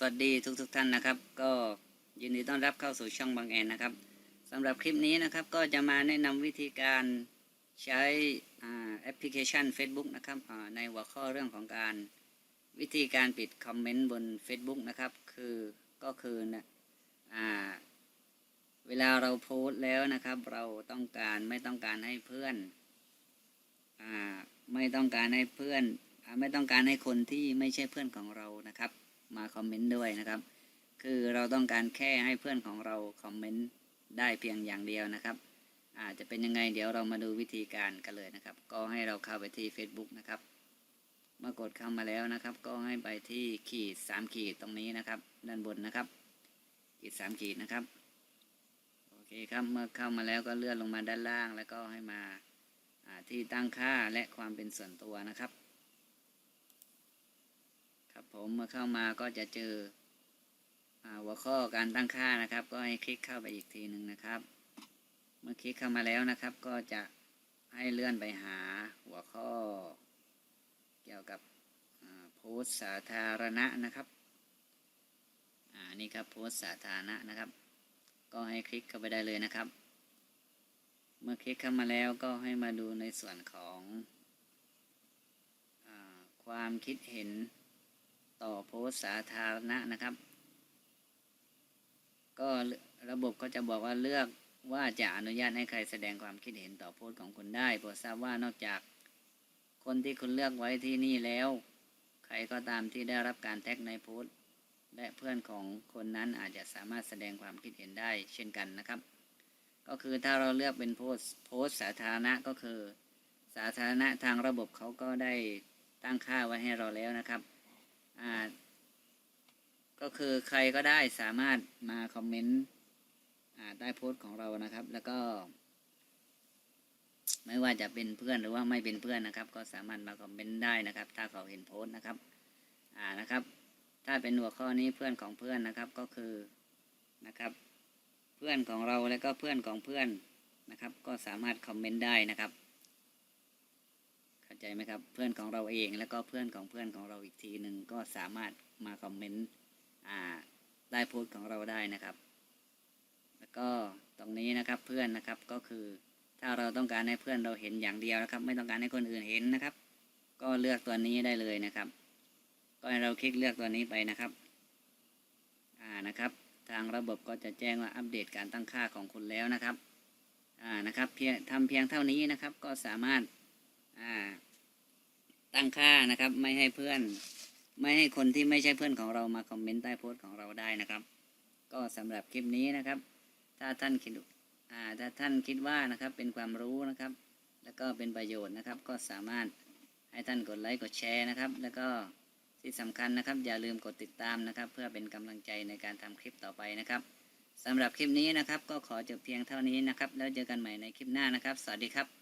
สวัสดีทุกทุกๆท่านนะครับ ก็ยินดีต้อนรับเข้าสู่ช่องบางแอนนะครับสำหรับคลิปนี้นะครับก็จะมาแนะนำวิธีการใช้แอปพลิเคชัน Facebook นะครับในหัวข้อเรื่องของการวิธีการปิดคอมเมนต์บน Facebook นะครับ คือก็คือนะอเวลาเราโพสต์แล้วนะครับ เราต้องการไม่ต้องการให้เพื่อนอไม่ต้องการให้เพื่อนอไม่ต้องการให้คนที่ไม่ใช่เพื่อนของเรานะครับ มาคอมเมนต์ด้วยนะครับ คือเราต้องการแค่ให้เพื่อนของเราคอมเมนต์ได้เพียงอย่างเดียวนะครับ อาจจะเป็นยังไงเดี๋ยวเรามาดูวิธีการกันเลยนะครับ ก็ให้เราเข้าไปที่ Facebook นะครับเมื่อกดเข้ามาแล้วนะครับ ก็ให้ไปที่ขีดสามขีดตรงนี้นะครับ ด้านบนนะครับ ขีดสามขีดนะครับโอเคครับเมื่อเข้ามาแล้วก็เลื่อนลงมาด้านล่าง แล้วก็ให้มาที่ตั้งค่าและความเป็นส่วนตัวนะครับ ผมเมื่อเข้ามาก็จะเจอหัวข้อการตั้งค่านะครับ ก็ให้คลิกเข้าไปอีกทีหนึ่งนะครับ เมื่อคลิกเข้ามาแล้วนะครับ ก็จะให้เลื่อนไปหาหัวข้อ เกี่ยวกับโพสต์สาธารณะนะครับอ่านี่ครับโพสต์สาธารณะนะครับ ก็ให้คลิกเข้าไปได้เลยนะครับ เมื่อคลิกเข้ามาแล้วก็ให้มาดูในส่วนของอความคิดเห็น ต่อโพสสาธารณะนะครับ ก็ระบบก็จะบอกว่าเลือกว่าจะอนุญาตให้ใครแสดงความคิดเห็นต่อโพสของคุณได้โปรดทราบว่านอกจากคนที่คุณเลือกไว้ที่นี่แล้ว ใครก็ตามที่ได้รับการแท็กในโพสและเพื่อนของคนนั้นอาจจะสามารถแสดงความคิดเห็นได้เช่นกันนะครับ ก็คือถ้าเราเลือกเป็นโพสโพสสาธารณะก็คือ สาธารณะทางระบบเขาก็ได้ตั้งค่าไว้ให้เราแล้วนะครับ ก็คือใครก็ได้สามารถมาคอมเมนต์อ่าใต้โพสต์ของเรานะครับ แล้วก็ ไม่ว่าจะเป็นเพื่อนหรือว่าไม่เป็นเพื่อนนะครับ ก็สามารถมาคอมเมนต์ได้นะครับ ถ้าเขาเห็นโพสต์นะครับ อ่านะครับ ถ้าเป็นหัวข้อนี้เพื่อนของเพื่อนนะครับก็คือนะครับ เพื่อนของเราแล้วก็เพื่อนของเพื่อนนะครับ ก็สามารถคอมเมนต์ได้นะครับ ใจไหมครับ เพื่อนของเราเองแล้วก็เพื่อนของเพื่อนของเราอีกทีหนึ่งก็สามารถมาคอมเมนต์อ่าใต้โพสต์ของเราได้นะครับ แล้วก็ตรงนี้นะครับเพื่อนนะครับก็คือถ้าเราต้องการให้เพื่อนเราเห็นอย่างเดียวนะครับ ไม่ต้องการให้คนอื่นเห็นนะครับ ก็เลือกตัวนี้ได้เลยนะครับ ก็ให้เราคลิกเลือกตัวนี้ไปนะครับอ่านะครับ ทางระบบก็จะแจ้งว่าอัปเดตการตั้งค่าของคุณแล้วนะครับอ่านะครับเพียงทำเพียงเท่านี้นะครับก็สามารถอ่า ตั้งค่านะครับ ไม่ให้เพื่อน ไม่ให้คนที่ไม่ใช่เพื่อนของเรามาคอมเมนต์ใต้โพสต์ของเราได้นะครับ ก็สำหรับคลิปนี้นะครับ ถ้าท่านคิดอ่าถ้าท่านคิดว่านะครับเป็นความรู้นะครับ แล้วก็เป็นประโยชน์นะครับ ก็สามารถให้ท่านกดไลค์กดแชร์นะครับ แล้วก็ที่สำคัญนะครับ อย่าลืมกดติดตามนะครับ เพื่อเป็นกำลังใจในการทำคลิปต่อไปนะครับสำหรับคลิปนี้นะครับ ก็ขอจบเพียงเท่านี้นะครับ แล้วเจอกันใหม่ในคลิปหน้านะครับ สวัสดีครับ